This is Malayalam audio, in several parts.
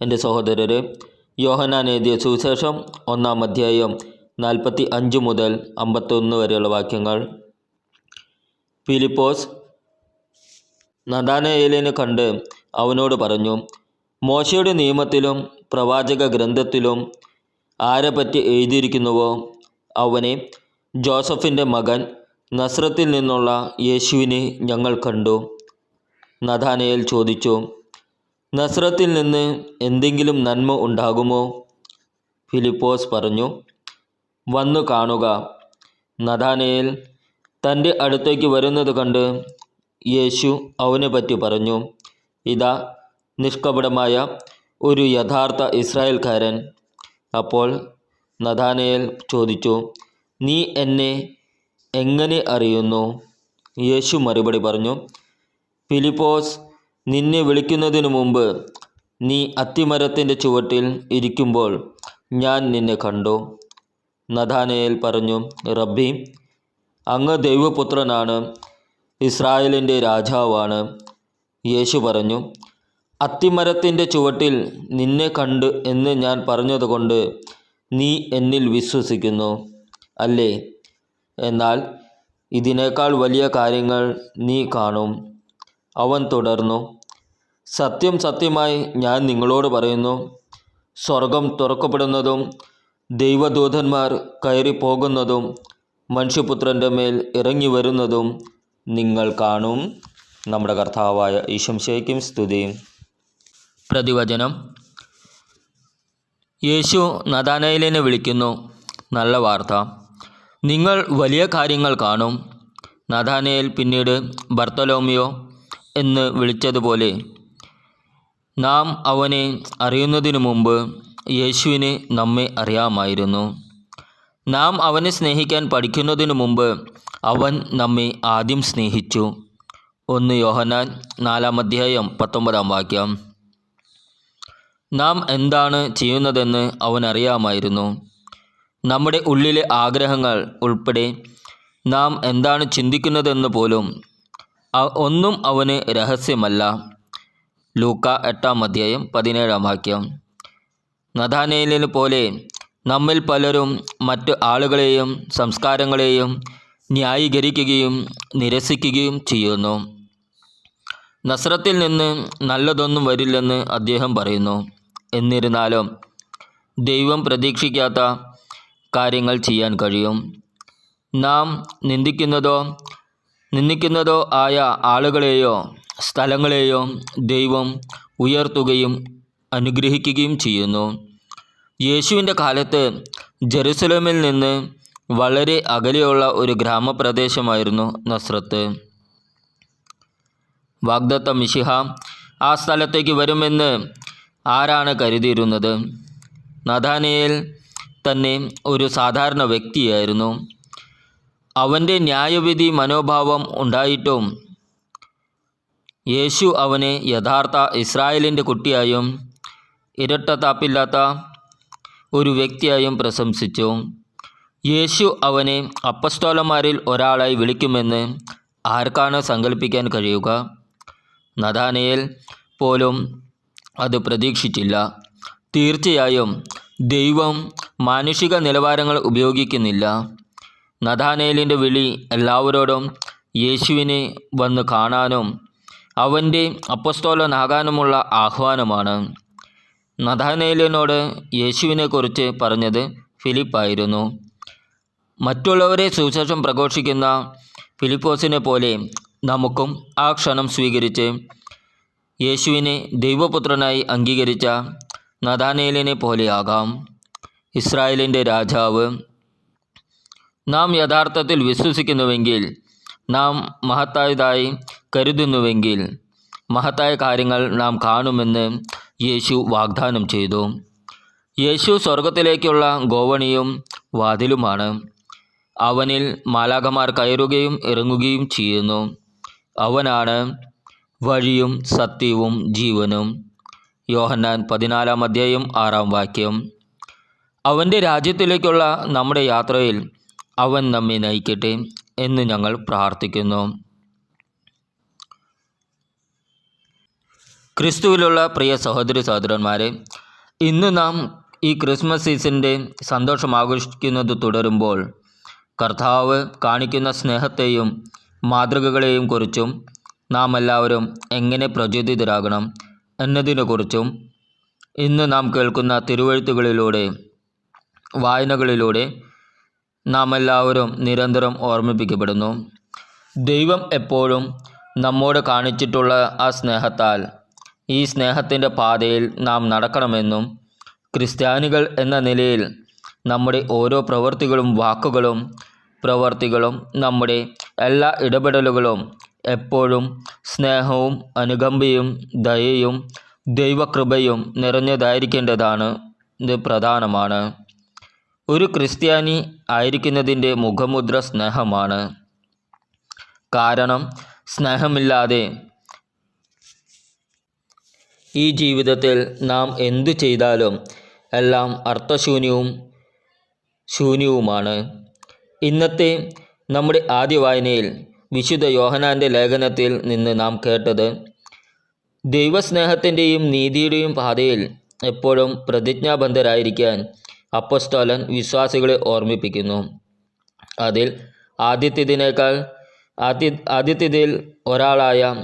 എന്റെ സഹോദരരെ യോഹനാൻ എഴുതിയ സുവിശേഷം ഒന്നാം അധ്യായം നാൽപ്പത്തി അഞ്ച് മുതൽ അമ്പത്തൊന്ന് വരെയുള്ള വാക്യങ്ങൾ. ഫിലിപ്പോസ് നദാനയേലിനെ കണ്ട് അവനോട് പറഞ്ഞു മോശയുടെ നിയമത്തിലും പ്രവാചക ഗ്രന്ഥത്തിലും ആരെപ്പറ്റി എഴുതിയിരിക്കുന്നുവോ? അവനെ ജോസഫിന്റെ മകൻ നസ്രത്തിൽ നിന്നുള്ള യേശുവിനെ ഞങ്ങൾ കണ്ടു. നദാനയേൽ ചോദിച്ചു നസ്രത്തിൽ നിന്ന് എന്തെങ്കിലും നന്മ ഉണ്ടാകുമോ? ഫിലിപ്പോസ് പറഞ്ഞു വന്നു കാണുക. നദാനയിൽ തന്റെ അടുത്തേക്ക് വരുന്നത് കണ്ട് യേശു അവനെ പറ്റി പറഞ്ഞു ഇതാ നിഷ്കപടമായ ഒരു യഥാർത്ഥ ഇസ്രായേൽക്കാരൻ. അപ്പോൾ നദാനയിൽ ചോദിച്ചു നീ എന്നെ എങ്ങനെ അറിയുന്നു? യേശു മറുപടി പറഞ്ഞു ഫിലിപ്പോസ് നിന്നെ വിളിക്കുന്നതിനു മുമ്പ് നീ അത്തിമരത്തിന്റെ ചുവട്ടിൽ ഇരിക്കുമ്പോൾ ഞാൻ നിന്നെ കണ്ടു. നഥാനയേൽ പറഞ്ഞു റബ്ബി അങ്ങ് ദൈവപുത്രനാണ് ഇസ്രായേലിന്റെ രാജാവാണ്. യേശു പറഞ്ഞു അത്തിമരത്തിന്റെ ചുവട്ടിൽ നിന്നെ കണ്ട് എന്ന് ഞാൻ പറഞ്ഞതുകൊണ്ട് നീ എന്നിൽ വിശ്വസിക്കുന്നു അല്ലേ? എന്നാൽ ഇതിനേക്കാൾ വലിയ കാര്യങ്ങൾ നീ കാണും. അവൻ തുടർന്നു സത്യം സത്യമായി ഞാൻ നിങ്ങളോട് പറയുന്നു. സ്വർഗം തുറക്കപ്പെടുന്നതും ദൈവദൂതന്മാർ കയറി പോകുന്നതും മനുഷ്യപുത്രന്റെ മേൽ ഇറങ്ങി വരുന്നതും നിങ്ങൾ കാണും. നമ്മുടെ കർത്താവായ ഈശംശയ്ക്കും സ്തുതിയും. പ്രതിവചനം. യേശു നദാനയിലിനെ വിളിക്കുന്നു. നല്ല വാർത്ത. നിങ്ങൾ വലിയ കാര്യങ്ങൾ കാണും. നദാനയിൽ പിന്നീട് ബർത്തലോമിയോ എന്ന് വിളിച്ചതുപോലെ നാം അവനെ അറിയുന്നതിനു മുമ്പ് യേശുവിന് നമ്മെ അറിയാമായിരുന്നു. നാം അവനെ സ്നേഹിക്കാൻ പഠിക്കുന്നതിനു മുമ്പ് അവൻ നമ്മെ ആദ്യം സ്നേഹിച്ചു. ഒന്ന് യോഹനാൻ നാലാം അധ്യായം പത്തൊമ്പതാം വാക്യം. നാം എന്താണ് ചെയ്യുന്നതെന്ന് അവൻ അറിയാമായിരുന്നു. നമ്മുടെ ഉള്ളിലെ ആഗ്രഹങ്ങൾ ഉൾപ്പെടെ നാം എന്താണ് ചിന്തിക്കുന്നതെന്ന് പോലും ഒന്നും അവന് രഹസ്യമല്ല. ലൂക്ക എട്ടാം അധ്യായം പതിനേഴാം വാക്യം. നഥാനേലിനെ പോലെ നമ്മിൽ പലരും മറ്റ് ആളുകളെയും സംസ്കാരങ്ങളെയും ന്യായീകരിക്കുകയും നിരസിക്കുകയും ചെയ്യുന്നു. നസ്രത്തിൽ നിന്ന് നല്ലതൊന്നും വരില്ലെന്ന് അദ്ദേഹം പറയുന്നു. എന്നിരുന്നാലും ദൈവം പ്രതീക്ഷിക്കാത്ത കാര്യങ്ങൾ ചെയ്യാൻ കഴിയും. നാം നിന്ദിക്കുന്നതോ നിന്ദിക്കുന്നതോ ആയ ആളുകളെയോ സ്ഥലങ്ങളെയോ ദൈവം ഉയർത്തുകയും അനുഗ്രഹിക്കുകയും ചെയ്യുന്നു. യേശുവിന്റെ കാലത്ത് ജെറുസലേമിൽ നിന്ന് വളരെ അകലെയുള്ള ഒരു ഗ്രാമപ്രദേശമായിരുന്നു നസ്രത്ത്. വാഗ്ദത്ത മിഷിഹ ആ സ്ഥലത്തേക്ക് വരുമെന്ന് ആരാണ് കരുതിയിരുന്നത്? നദാനയിൽ തന്നെ ഒരു സാധാരണ വ്യക്തിയായിരുന്നു. അവന്റെ ന്യായവിധി മനോഭാവം ഉണ്ടായിട്ടും യേശു അവനെ യഥാർത്ഥ ഇസ്രായേലിന്റെ കുട്ടിയായും ഇരട്ട ഇരട്ടത്താപ്പില്ലാത്ത ഒരു വ്യക്തിയായും പ്രശംസിച്ചു. യേശു അവനെ അപ്പസ്തോലന്മാരിൽ ഒരാളായി വിളിക്കുമെന്ന് ആർക്കാണ് സങ്കല്പിക്കാൻ കഴിയുക? നദാനയിൽ പോലും അത് പ്രതീക്ഷിച്ചില്ല. തീർച്ചയായും ദൈവം മാനുഷിക നിലവാരങ്ങൾ ഉപയോഗിക്കുന്നില്ല. നദാനയിലിന്റെ വിളി എല്ലാവരോടും യേശുവിനെ വന്ന് കാണാനും അവന്റെ അപ്പസ്തോലനാകാനുമുള്ള ആഹ്വാനമാണ്. നദാനേലിനോട് യേശുവിനെക്കുറിച്ച് പറഞ്ഞത് ഫിലിപ്പായിരുന്നു. മറ്റുള്ളവരെ സുവിശേഷം പ്രഘോഷിക്കുന്ന ഫിലിപ്പോസിനെ പോലെ നമുക്കും ആ ക്ഷണം സ്വീകരിച്ച് യേശുവിനെ ദൈവപുത്രനായി അംഗീകരിച്ച നദാനേലിനെ പോലെയാകാം. ഇസ്രായേലിന്റെ രാജാവ് നാം യഥാർത്ഥത്തിൽ വിശ്വസിക്കുന്നുവെങ്കിൽ നാം മഹത്തായതായി കരുതുന്നുവെങ്കിൽ മഹത്തായ കാര്യങ്ങൾ നാം കാണുമെന്ന് യേശു വാഗ്ദാനം ചെയ്തു. യേശു സ്വർഗത്തിലേക്കുള്ള ഗോവണിയും വാതിലുമാണ്. അവനിൽ മാലാഖമാർ കയറുകയും ഇറങ്ങുകയും ചെയ്യുന്നു. അവനാണ് വഴിയും സത്യവും ജീവനും. യോഹന്നാൻ പതിനാലാം അധ്യായം ആറാം വാക്യം. അവന്റെ രാജ്യത്തിലേക്കുള്ള നമ്മുടെ യാത്രയിൽ അവൻ നമ്മെ നയിക്കട്ടെ എന്ന് ഞങ്ങൾ പ്രാർത്ഥിക്കുന്നു. ക്രിസ്തുവിലുള്ള പ്രിയ സഹോദരി സഹോദരന്മാരെ ഇന്ന് നാം ഈ ക്രിസ്മസ് സീസണിന്റെ സന്തോഷം ആഘോഷിക്കുന്നത് തുടരുമ്പോൾ കർത്താവ് കാണിക്കുന്ന സ്നേഹത്തെയും മാതൃകകളെയും കുറിച്ചും നാം എല്ലാവരും എങ്ങനെ പ്രചോദിതരാകണം എന്നതിനെക്കുറിച്ചും ഇന്ന് നാം കേൾക്കുന്ന തിരുവഴുത്തുകളിലൂടെ വായനകളിലൂടെ നാം എല്ലാവരും നിരന്തരം ഓർമ്മിപ്പിക്കപ്പെടുന്നു. ദൈവം എപ്പോഴും നമ്മോട് കാണിച്ചിട്ടുള്ള ആ സ്നേഹത്താൽ ഈ സ്നേഹത്തിന്റെ പാതയിൽ നാം നടക്കണമെന്നും ക്രിസ്ത്യാനികൾ എന്ന നിലയിൽ നമ്മുടെ ഓരോ പ്രവൃത്തികളും വാക്കുകളും പ്രവർത്തികളും നമ്മുടെ എല്ലാ ഇടപെടലുകളും എപ്പോഴും സ്നേഹവും അനുകമ്പയും ദയയും ദൈവകൃപയും നിറഞ്ഞതായിരിക്കേണ്ടതാണ്. ഇത് പ്രധാനമാണ്. ഒരു ക്രിസ്ത്യാനി ആയിരിക്കുന്നതിന്റെ മുഖമുദ്ര സ്നേഹമാണ്. കാരണം സ്നേഹമില്ലാതെ ഈ ജീവിതത്തിൽ നാം എന്തു ചെയ്താലും എല്ലാം അർത്ഥശൂന്യവും ശൂന്യവുമാണ്. ഇന്നത്തെ നമ്മുടെ ആദ്യ വായനയിൽ വിശുദ്ധ യോഹനാന്റെ ലേഖനത്തിൽ നിന്ന് നാം കേട്ടത് ദൈവസ്നേഹത്തിന്റെയും നീതിയുടെയും പാതയിൽ എപ്പോഴും പ്രതിജ്ഞാബദ്ധരായിരിക്കാൻ അപ്പസ്തോലൻ വിശ്വാസികളെ ഓർമ്മിപ്പിക്കുന്നു. അതിൽ ആദ്യത്തേതിനേക്കാൾ ആദ്യ ആദ്യത്തേതിൽ ഒരാളായ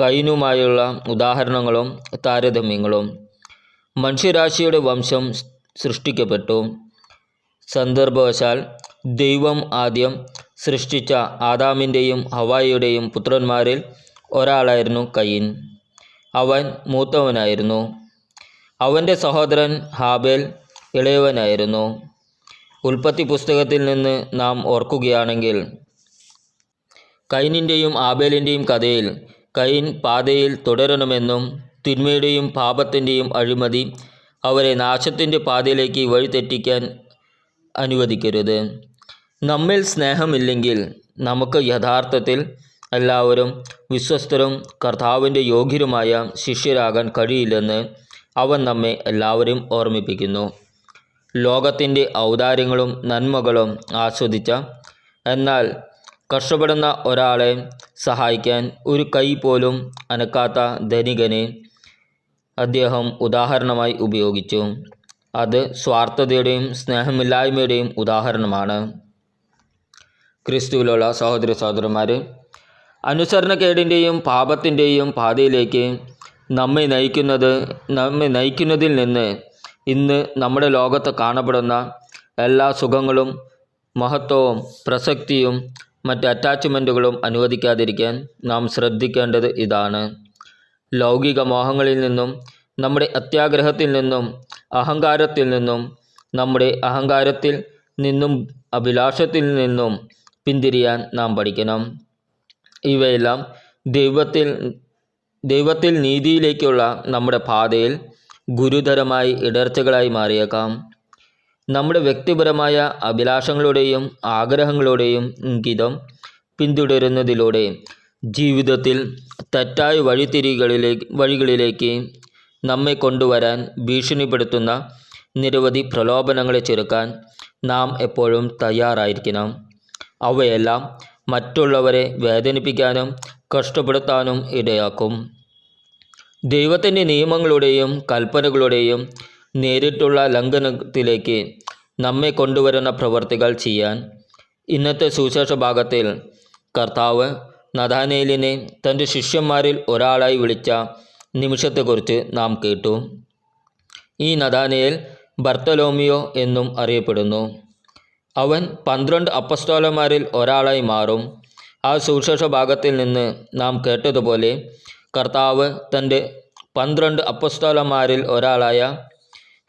കൈനുമായുള്ള ഉദാഹരണങ്ങളും താരതമ്യങ്ങളും. മനുഷ്യരാശിയുടെ വംശം സൃഷ്ടിക്കപ്പെട്ടു. സന്ദർഭവശാൽ ദൈവം ആദ്യം സൃഷ്ടിച്ച ആദാമിന്റെയും ഹവായിയുടെയും പുത്രന്മാരിൽ ഒരാളായിരുന്നു കയ്യൻ അവൻ മൂത്തവനായിരുന്നു. അവന്റെ സഹോദരൻ ഹാബേൽ ഇളയവനായിരുന്നു. ഉൽപ്പത്തി പുസ്തകത്തിൽ നിന്ന് നാം ഓർക്കുകയാണെങ്കിൽ കൈനിന്റെയും ആബേലിന്റെയും കഥയിൽ കൈൻ പാതയിൽ തുടരണമെന്നും തിന്മയുടെയും പാപത്തിന്റെയും അഴിമതി അവരെ നാശത്തിന്റെ പാതയിലേക്ക് വഴിതെറ്റിക്കാൻ അനുവദിക്കരുത്. നമ്മിൽ സ്നേഹമില്ലെങ്കിൽ നമുക്ക് യഥാർത്ഥത്തിൽ എല്ലാവരും വിശ്വസ്തരും കർത്താവിന്റെ യോഗ്യരുമായ ശിഷ്യരാകാൻ കഴിയില്ലെന്ന് അവൻ നമ്മെ എല്ലാവരും ഓർമ്മിപ്പിക്കുന്നു. ലോകത്തിന്റെ ഔദാര്യങ്ങളും നന്മകളും ആസ്വദിച്ച എന്നാൽ കഷ്ടപ്പെടുന്ന ഒരാളെ സഹായിക്കാൻ ഒരു കൈ പോലും അനക്കാത്ത ധനികനെ അദ്ദേഹം ഉദാഹരണമായി ഉപയോഗിച്ചു. അത് സ്വാർത്ഥതയുടെയും സ്നേഹമില്ലായ്മയുടെയും ഉദാഹരണമാണ്. ക്രിസ്തുവിലുള്ള സഹോദര സഹോദരന്മാർ അനുസരണക്കേടിന്റെയും പാപത്തിന്റെയും പാതയിലേക്ക് നമ്മെ നയിക്കുന്നത് നമ്മെ നയിക്കുന്നതിൽ നിന്ന് ഇന്ന് നമ്മുടെ ലോകത്ത് കാണപ്പെടുന്ന എല്ലാ സുഖങ്ങളും മഹത്വവും പ്രസക്തിയും മറ്റ് അറ്റാച്ച്മെന്റുകളും അനുവദിക്കാതിരിക്കാൻ നാം ശ്രദ്ധിക്കേണ്ടത് ഇതാണ്. ലൗകിക മോഹങ്ങളിൽ നിന്നും നമ്മുടെ അത്യാഗ്രഹത്തിൽ നിന്നും അഹങ്കാരത്തിൽ നിന്നും നമ്മുടെ അഹങ്കാരത്തിൽ നിന്നും അഭിലാഷത്തിൽ നിന്നും പിന്തിരിയാൻ നാം പഠിക്കണം. ഇവയെല്ലാം ദൈവത്തിൽ ദൈവത്തിൽ നീതിയിലേക്കുള്ള നമ്മുടെ പാതയിൽ ഗുരുതരമായി ഇടർച്ചകളായി മാറിയേക്കാം. നമ്മുടെ വ്യക്തിപരമായ അഭിലാഷങ്ങളുടെയും ആഗ്രഹങ്ങളുടെയും ഇംഗിതം പിന്തുടരുന്നതിലൂടെ ജീവിതത്തിൽ തെറ്റായ വഴിത്തിരികളിലേക്ക് വഴികളിലേക്ക് നമ്മെ കൊണ്ടുവരാൻ ഭീഷണിപ്പെടുത്തുന്ന നിരവധി പ്രലോഭനങ്ങളെ ചെറുക്കാൻ നാം എപ്പോഴും തയ്യാറായിരിക്കണം. അവയെല്ലാം മറ്റുള്ളവരെ വേദനിപ്പിക്കാനും കഷ്ടപ്പെടുത്താനും ഇടയാക്കും. ദൈവത്തിന്റെ നിയമങ്ങളുടെയും കൽപ്പനകളുടെയും നേരിട്ടുള്ള ലംഘനത്തിലേക്ക് നമ്മെ കൊണ്ടുവരുന്ന പ്രവർത്തികൾ ചെയ്യാൻ ഇന്നത്തെ സുവിശേഷ ഭാഗത്തിൽ കർത്താവ് നദാനേലിനെ തന്റെ ശിഷ്യന്മാരിൽ ഒരാളായി വിളിച്ച നിമിഷത്തെക്കുറിച്ച് നാം കേട്ടു. ഈ നദാനേൽ ബർത്തലോമിയോ എന്നും അറിയപ്പെടുന്നു. അവൻ പന്ത്രണ്ട് അപ്പസ്തോലന്മാരിൽ ഒരാളായി മാറും. ആ സുവിശേഷ ഭാഗത്തിൽ നിന്ന് നാം കേട്ടതുപോലെ കർത്താവ് തന്റെ പന്ത്രണ്ട് അപ്പസ്തോലന്മാരിൽ ഒരാളായ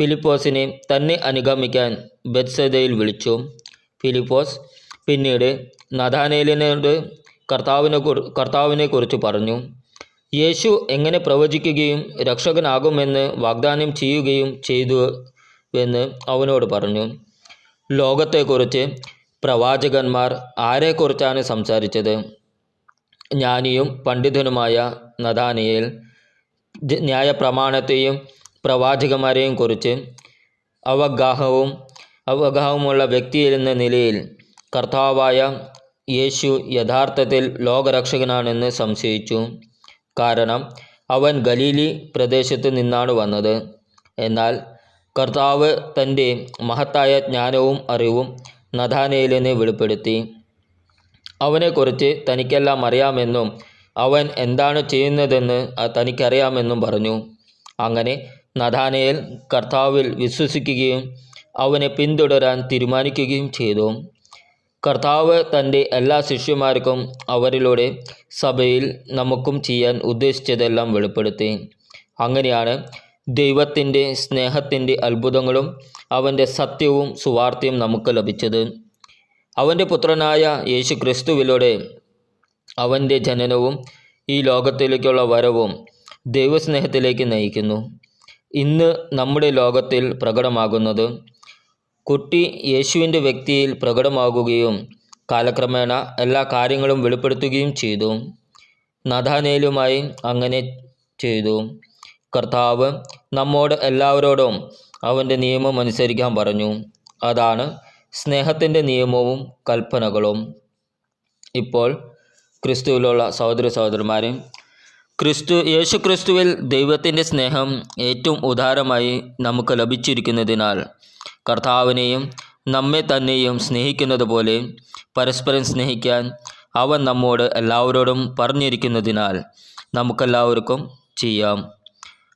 ഫിലിപ്പോസിനെ തന്നെ അനുഗമിക്കാൻ ബെത്സദയിൽ വിളിച്ചു. ഫിലിപ്പോസ് പിന്നീട് നഥാനേലിനോട് കർത്താവിനെ കർത്താവിനെക്കുറിച്ച് കർത്താവിനെ കുറിച്ച് പറഞ്ഞു. യേശു എങ്ങനെ പ്രവചിക്കുകയും രക്ഷകനാകുമെന്ന് വാഗ്ദാനം ചെയ്യുകയും ചെയ്തു എന്ന് അവനോട് പറഞ്ഞു. ലോകത്തെക്കുറിച്ച് പ്രവാചകന്മാർ ആരെക്കുറിച്ചാണ് സംസാരിച്ചത്? ജ്ഞാനിയും പണ്ഡിതനുമായ നദാനിയേൽ ന്യായപ്രമാണത്തെയും പ്രവാചകന്മാരെയും കുറിച്ച് അവഗാഹവും അവഗാഹവുമുള്ള വ്യക്തി എന്ന നിലയിൽ കർത്താവായ യേശു യഥാർത്ഥത്തിൽ ലോകരക്ഷകനാണെന്ന് സംശയിച്ചു. കാരണം അവൻ ഗലീലി പ്രദേശത്ത് നിന്നാണ് വന്നത്. എന്നാൽ കർത്താവ് തന്റെ മഹത്തായ ജ്ഞാനവും അറിവും നഥാനയിലെന്ന് വെളിപ്പെടുത്തി. അവനെക്കുറിച്ച് തനിക്കെല്ലാം അറിയാമെന്നും അവൻ എന്താണ് ചെയ്യുന്നതെന്ന് തനിക്കറിയാമെന്നും പറഞ്ഞു. അങ്ങനെ നഥാനയേൽ കർത്താവിൽ വിശ്വസിക്കുകയും അവനെ പിന്തുടരാൻ തീരുമാനിക്കുകയും ചെയ്തു. കർത്താവ് തന്റെ എല്ലാ ശിഷ്യന്മാർക്കും അവരിലൂടെ സഭയിൽ നമുക്കും ചെയ്യാൻ ഉദ്ദേശിച്ചതെല്ലാം വെളിപ്പെടുത്തി. അങ്ങനെയാണ് ദൈവത്തിന്റെ സ്നേഹത്തിന്റെ അത്ഭുതങ്ങളും അവന്റെ സത്യവും സുവാർത്തയും നമുക്ക് ലഭിച്ചത്. അവന്റെ പുത്രനായ യേശു ക്രിസ്തുവിലൂടെ അവന്റെ ജനനവും ഈ ലോകത്തിലേക്കുള്ള വരവും ദൈവസ്നേഹത്തിലേക്ക് നയിക്കുന്നു. ഇന്ന് നമ്മുടെ ലോകത്തിൽ പ്രകടമാകുന്നത് കുട്ടി യേശുവിന്റെ വ്യക്തിയിൽ പ്രകടമാകുകയും കാലക്രമേണ എല്ലാ കാര്യങ്ങളും വെളിപ്പെടുത്തുകയും ചെയ്തു. നഥാനേലുമായി അങ്ങനെ ചെയ്തു. കർത്താവ് നമ്മോട് എല്ലാവരോടും അവന്റെ നിയമം അനുസരിക്കാൻ പറഞ്ഞു. അതാണ് സ്നേഹത്തിന്റെ നിയമവും കൽപ്പനകളും. ഇപ്പോൾ ക്രിസ്തുവിലുള്ള സഹോദര സഹോദരന്മാരെ ക്രിസ്തു യേശു ക്രിസ്തുവിൽ ദൈവത്തിന്റെ സ്നേഹം ഏറ്റവും ഉദാരമായി നമുക്ക് ലഭിച്ചിരിക്കുന്നതിനാൽ കർത്താവിനെയും നമ്മെ തന്നെയും സ്നേഹിക്കുന്നത് പോലെ പരസ്പരം സ്നേഹിക്കാൻ അവൻ നമ്മോട് എല്ലാവരോടും പറഞ്ഞിരിക്കുന്നതിനാൽ നമുക്കെല്ലാവർക്കും ചെയ്യാം.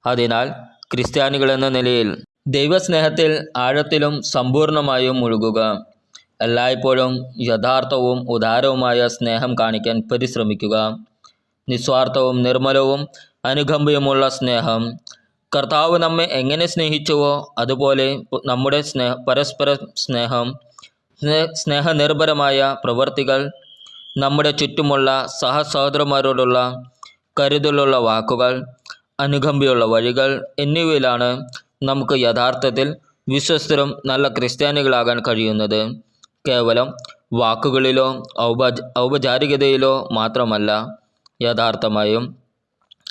അതിനാൽ ക്രിസ്ത്യാനികൾ എന്ന നിലയിൽ ദൈവസ്നേഹത്തിൽ ആഴത്തിലും സമ്പൂർണമായും മുഴുകുക. എല്ലായ്പ്പോഴും യഥാർത്ഥവും ഉദാരവുമായ സ്നേഹം കാണിക്കാൻ പരിശ്രമിക്കുക. നിസ്വാർത്ഥവും നിർമ്മലവും അനുകമ്പയുമുള്ള സ്നേഹം. കർത്താവ് നമ്മെ എങ്ങനെ സ്നേഹിച്ചുവോ അതുപോലെ നമ്മുടെ സ്നേഹ പരസ്പര സ്നേഹം സ്നേഹനിർഭരമായ പ്രവർത്തികൾ നമ്മുടെ ചുറ്റുമുള്ള സഹസഹോദരന്മാരോടുള്ള കരുതലുള്ള വാക്കുകൾ അനുകമ്പയുള്ള വഴികൾ എന്നിവയിലാണ് നമുക്ക് യഥാർത്ഥത്തിൽ വിശ്വസ്തരും നല്ല ക്രിസ്ത്യാനികളാകാൻ കഴിയുന്നത്. കേവലം വാക്കുകളിലോ ഔപചാരികതയിലോ മാത്രമല്ല. യഥാർത്ഥമായും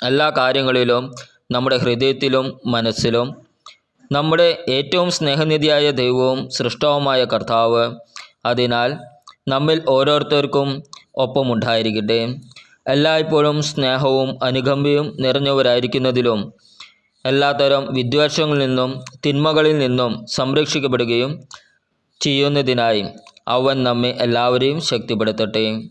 എല്ലാ കാര്യങ്ങളിലും നമ്മുടെ ഹൃദയത്തിലും മനസ്സിലും നമ്മുടെ ഏറ്റവും സ്നേഹനിധിയായ ദൈവവും സൃഷ്ടവുമായ കർത്താവ്. അതിനാൽ നമ്മിൽ ഓരോരുത്തർക്കും ഒപ്പമുണ്ടായിരിക്കട്ടെ. എല്ലായ്പ്പോഴും സ്നേഹവും അനുകമ്പയും നിറഞ്ഞവരായിരിക്കുന്നതിലും എല്ലാത്തരം വിദ്വേഷങ്ങളിൽ നിന്നും തിന്മകളിൽ നിന്നും സംരക്ഷിക്കപ്പെടുകയും ചെയ്യുന്നതിനായി അവൻ നമ്മെ എല്ലാവരെയും ശക്തിപ്പെടുത്തട്ടെ.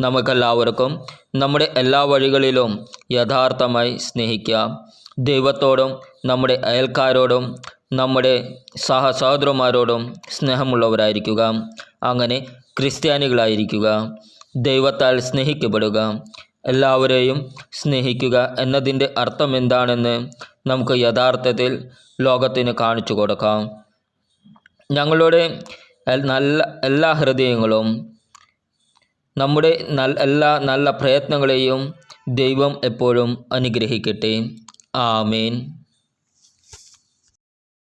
നമുക്കെല്ലാവർക്കും നമ്മുടെ എല്ലാ വഴികളിലും യഥാർത്ഥമായി സ്നേഹിക്കാം. ദൈവത്തോടും നമ്മുടെ അയൽക്കാരോടും നമ്മുടെ സഹസഹോദരന്മാരോടും സ്നേഹമുള്ളവരായിരിക്കുക. അങ്ങനെ ക്രിസ്ത്യാനികളായിരിക്കുക. ദൈവത്താൽ സ്നേഹിക്കപ്പെടുക. എല്ലാവരെയും സ്നേഹിക്കുക എന്നതിന്റെ അർത്ഥം എന്താണെന്ന് നമുക്ക് യഥാർത്ഥത്തിൽ ലോകത്തിന് കാണിച്ചു കൊടുക്കാം. ഞങ്ങളുടെ നല്ല എല്ലാ ഹൃദയങ്ങളും നമ്മുടെ എല്ലാ നല്ല പ്രയത്നങ്ങളെയും ദൈവം എപ്പോഴും അനുഗ്രഹിക്കട്ടെ. ആമേൻ.